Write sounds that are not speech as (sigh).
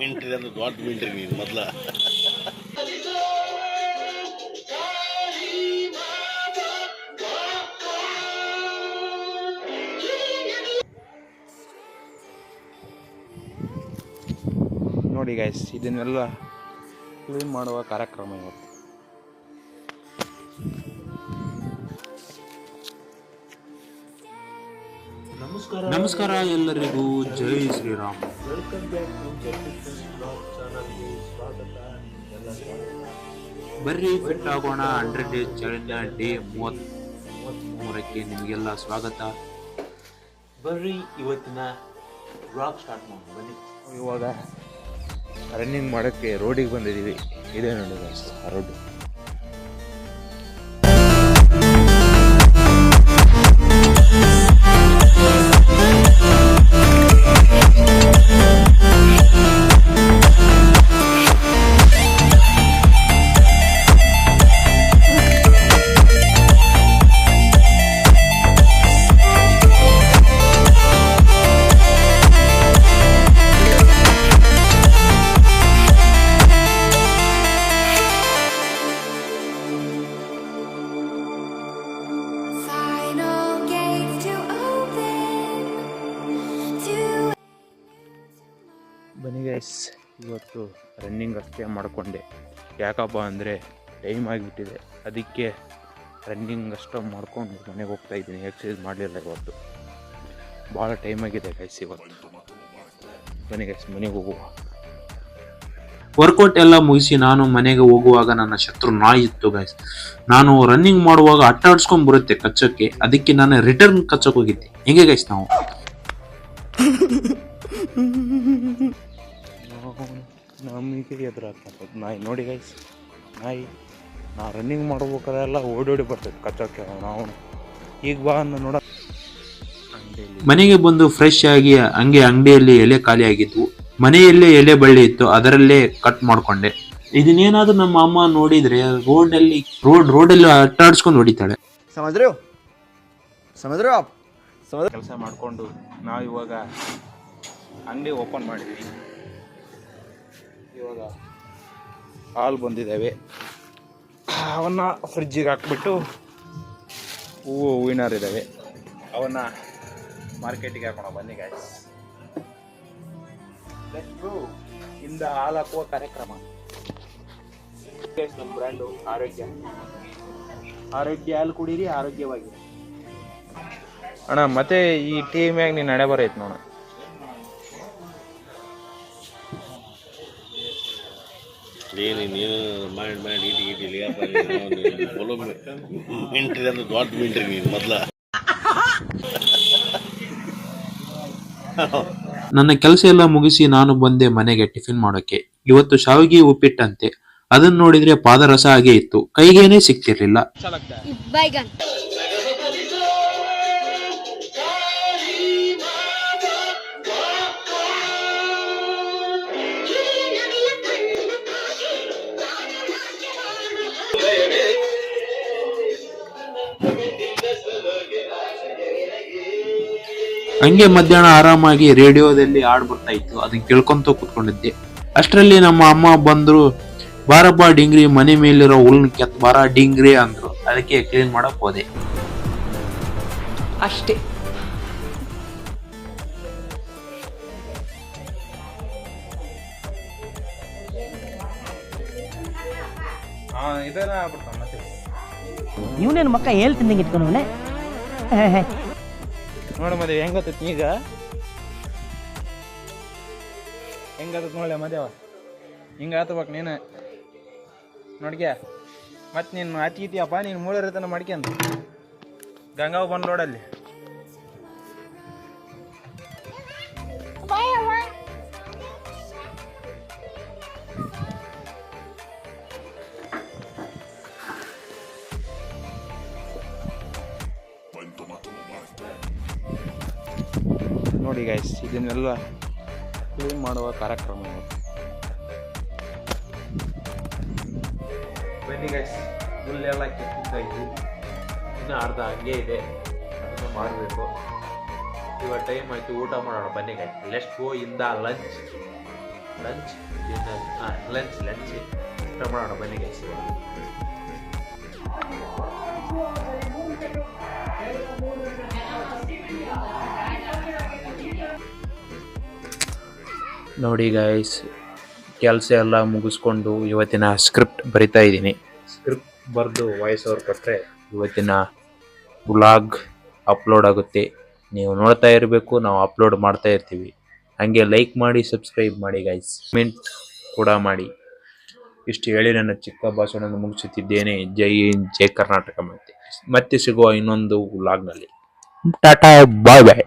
ಮಿಂಟ್ರಿ ದೊಡ್ಡ ಮಿಂಟ್ರಿ ನೀನು ಮೊದ್ಲ ನೋಡಿ ಗಾಯ್ಸ್ ಇದನ್ನೆಲ್ಲ ಕ್ಲೀನ್ ಮಾಡುವ ಕಾರ್ಯಕ್ರಮ ಇವತ್ತು. ನಮಸ್ಕಾರ. ಎಲ್ಲರಿಗೂ. ಜೈ ಶ್ರೀರಾಮ್. ಬರ್ರಿ ಫಿಟ್ ಆಗೋಣ. ಹಂಡ್ರೆಡ್ ಡೇಸ್ ಚಾಲೆಂಜ್ ಡೇ ಮೂವತ್ತ್ ಮೂರಕ್ಕೆ ನಿಮಗೆಲ್ಲ ಸ್ವಾಗತ. ಬರ್ರಿ ಇವತ್ತಿನ ಬ್ಲಾಗ್ ಸ್ಟಾರ್ಟ್ ಮಾಡೋಣ. ಬನ್ನಿ. ಇವಾಗ ರನ್ನಿಂಗ್ ಮಾಡೋಕ್ಕೆ ರೋಡಿಗೆ ಬಂದಿದ್ದೀವಿ. ಇದೇ ನೋಡಿ ರೋಡು ಗೈಸ್ ಇವತ್ತು ರನ್ನಿಂಗ್ ಅಷ್ಟೇ ಮಾಡಿಕೊಂಡೆ. ಯಾಕಪ್ಪ ಅಂದರೆ ಟೈಮ್ ಆಗಿಬಿಟ್ಟಿದೆ. ಅದಕ್ಕೆ ರನ್ನಿಂಗ್ ಅಷ್ಟೇ ಮಾಡ್ಕೊಂಡು ಮನೆಗೆ ಹೋಗ್ತಾ ಇದ್ದೀನಿ. ಎಕ್ಸಸೈಸ್ ಮಾಡಲಿಲ್ಲ ಇವತ್ತು. ಭಾಳ ಟೈಮ್ ಆಗಿದೆ ಗೈಸ್ ಇವತ್ತು. ಬನ್ನಿ ಗೈಸ್ ಮನೆಗೆ ಹೋಗುವ. ವರ್ಕೌಟ್ ಎಲ್ಲ ಮುಗಿಸಿ ನಾನು ಮನೆಗೆ ಹೋಗುವಾಗ ನನ್ನ ಶತ್ರು ನಾಯಿ ಇತ್ತು ಗೈಸ್ ನಾನು ರನ್ನಿಂಗ್ ಮಾಡುವಾಗ ಅಟ್ಟಾಡ್ಸ್ಕೊಂಡ್ ಬರುತ್ತೆ ಕಚ್ಚಕ್ಕೆ. ಅದಕ್ಕೆ ನಾನು ರಿಟರ್ನ್ ಕಚ್ಚಕ್ಕೆ ಹೋಗಿದ್ದೆ. ಹೆಂಗೆ ಗೈಸ್ ನಾವು? (laughs) ನಮಗೆ ಎದುರಾಗ್ತದೆ. ನಾಯಿ ನೋಡಿ ಗೈಸ್ ನಾಯಿ ನಾವು ರನ್ನಿಂಗ್ ಮಾಡ್ಬೇಕಾರೆಲ್ಲ ಓಡೋಡಿ ಬರ್ತೈತೆ ಕಚ್ಚೋಕೆ ನಾವು. ಈಗ ಬಾ ಅಂದ ನೋಡ. ಮನೆಗೆ ಬಂದು ಫ್ರೆಶ್ ಆಗಿ ಹಂಗೆ ಅಂಗಡಿಯಲ್ಲಿ ಎಲೆ ಖಾಲಿ ಆಗಿತ್ತು. ಮನೆಯಲ್ಲೇ ಎಲೆ ಬಳ್ಳಿ ಇತ್ತು. ಅದರಲ್ಲೇ ಕಟ್ ಮಾಡ್ಕೊಂಡೆ. ಇದನ್ನೇನಾದ್ರೂ ನಮ್ಮ ಅಮ್ಮ ನೋಡಿದ್ರೆ ರೋಡ್ ರೋಡಲ್ಲಿ ರೋಡ್ ರೋಡ್ ರೋಡಲ್ಲಿ ಅಟ್ಟಾಡ್ಸ್ಕೊಂಡು ಹೊಡಿತಾಳೆ. ಸಮಜ್ರು ಸಮಜ್ರು ಕೆಲಸ ಮಾಡಿಕೊಂಡು ನಾವು ಇವಾಗ ಅಂಗಡಿ ಓಪನ್ ಮಾಡಿದ್ವಿ. ಇವಾಗ ಹಾಲು ಬಂದಿದ್ದಾವೆ. ಅವನ್ನ ಫ್ರಿಜ್ಜಿಗೆ ಹಾಕ್ಬಿಟ್ಟು ಹೂವು ಹೂವಿನಾರ್ ಇದ್ದಾವೆ ಅವನ್ನ ಮಾರ್ಕೆಟಿಗೆ ಹಾಕೋಣ, ಬನ್ನಿ ಗಾಯ್ಸ್ ಇಂದ ಹಾಲು ಹಾಕುವ ಕಾರ್ಯಕ್ರಮ. ನಮ್ಮ ಬ್ರ್ಯಾಂಡು ಆರೋಗ್ಯ. ಆರೋಗ್ಯ ಹಾಲು ಕುಡೀರಿ ಆರೋಗ್ಯವಾಗಿ ಅಣ್ಣ, ಮತ್ತೆ ಈ ಟೀ ಮ್ಯಾಗ ನೀನು ನಡೆ ಬರೈತೆ ನೋಡ. ಏನು ನೀನು ಮಾಡಿ ಮಾಡಿ ಇಟ್ಟು ಇಟ್ಟು ಲಿಯಪ್ಪ ಫುಲ್ ಮಿಂಟ್ರಿ ಅಂದ್ರೆ ದೊಡ್ಡ ಮಿಂಟ್ರಿ ನೀನು ಮೊದ್ಲ. ನನ್ನ ಕೆಲಸ ಎಲ್ಲ ಮುಗಿಸಿ ನಾನು ಬಂದೆ ಮನೆಗೆ ಟಿಫಿನ್ ಮಾಡೋಕೆ. ಇವತ್ತು ಶಾವಿಗೆ ಉಪ್ಪಿಟ್ಟಂತೆ. ಅದನ್ನ ನೋಡಿದ್ರೆ ಪಾದರಸ ಹಾಗೆ ಇತ್ತು. ಕೈಗೇನೆ ಸಿಕ್ತಿರ್ಲಿಲ್ಲ. ಹಂಗೆ ಮಧ್ಯಾಹ್ನ ಆರಾಮಾಗಿ ರೇಡಿಯೋದಲ್ಲಿ ಆಡ್ ಬರ್ತಾ ಇತ್ತು ಅದನ್ನ ಕೇಳ್ಕೊಂತ ಕೂತ್ಕೊಂಡಿದ್ದೆ. ಅಷ್ಟರಲ್ಲಿ ನಮ್ಮ ಅಮ್ಮ ಬಂದ್ರು ಬಾರಪ್ಪ ಡಿಂಗ್ರಿ ಮನೆ ಮೇಲಿರೋ ಹುಲ್ನ ಕೆತ್ ಬಾರ ಡಿಂಗ್ರಿ ಅಂದ್ರು. ಅದಕ್ಕೆ ಕ್ಲೀನ್ ಮಾಡಕ್ ಹೋದೆ. ಅಷ್ಟೇ. ಇವನೇನು ಮಕ್ಕ ಹೇಳ್ತಿದ್ದಂಗೆ ಇಟ್ಕೊಂಡು ಇಟ್ಕೊಂಡವನೆ ನೋಡು ಮದುವೆ ಹೆಂಗತ್ತೈತಿ ಈಗ? ಹೆಂಗತ್ತ ನೋಡ್ಲೆ ಮದುವೆ ಹಿಂಗ ಆತಬೇಕು ನೀನು. ನೋಡ್ಕ ಮತ್ತೆ ನೀನು ಅತಿಥಿಯಪ್ಪ, ನೀನು ಮೂಲ ರೀತನ ಮಾಡ್ಕ್ಯಂತ ಗಂಗಾವ್ ಬಂದು ರೋಡಲ್ಲಿ ನೋಡಿ ಗೈಸ್ ಇದನ್ನೆಲ್ಲ ಕ್ಲೀನ್ ಮಾಡುವ ಕಾರ್ಯಕ್ರಮ ಬನ್ನಿ ಗೈಸ್ ಹುಲ್ಲೆಲ್ಲ ಕೆತ್ತಿದ್ದಾಗಿ ಇನ್ನೂ ಅರ್ಧ ಹಂಗೆ ಇದೆ. ಅದನ್ನು ಮಾಡಬೇಕು. ಇವಾಗ ಟೈಮ್ ಆಯಿತು, ಊಟ ಮಾಡೋಣ. ಬನ್ನಿ guys lest go in the lunch lunch ಹಾಂ ಲಂಚ್ ಲಂಚ್ ಊಟ ಮಾಡೋಣ, ಬನ್ನಿ ಗೈಸ್ ನೋಡಿ ಗೈಸ್ ಕೆಲಸ ಎಲ್ಲ ಮುಗಿಸ್ಕೊಂಡು ಇವತ್ತಿನ ಸ್ಕ್ರಿಪ್ಟ್ ಬರಿತಾ ಇದ್ದೀನಿ. ಸ್ಕ್ರಿಪ್ಟ್ ಬರೆದು ವಾಯ್ಸ್ ಓವರ್ ಕೊಟ್ಟರೆ ಇವತ್ತಿನ ವ್ಲಾಗ್ ಅಪ್ಲೋಡ್ ಆಗುತ್ತೆ. ನೀವು ನೋಡ್ತಾ ಇರಬೇಕು ನಾವು ಅಪ್ಲೋಡ್ ಮಾಡ್ತಾ ಇರ್ತೀವಿ. ಹಾಗೆ ಲೈಕ್ ಮಾಡಿ ಸಬ್ಸ್ಕ್ರೈಬ್ ಮಾಡಿ ಗೈಸ್ ಕಮೆಂಟ್ ಕೂಡ ಮಾಡಿ. ಇಷ್ಟು ಹೇಳಿ ನನ್ನ ಚಿಕ್ಕ ಭಾಷಣವನ್ನು ಮುಗಿಸುತ್ತಿದ್ದೇನೆ. ಜೈ ಹಿಂದ್ ಜೈ ಕರ್ನಾಟಕ ಮತ್ತೆ. ಮತ್ತೆ ಸಿಗುವ ಇನ್ನೊಂದು ವ್ಲಾಗ್ನಲ್ಲಿ ಟಾಟಾ ಬಾಯ್ ಬಾಯ್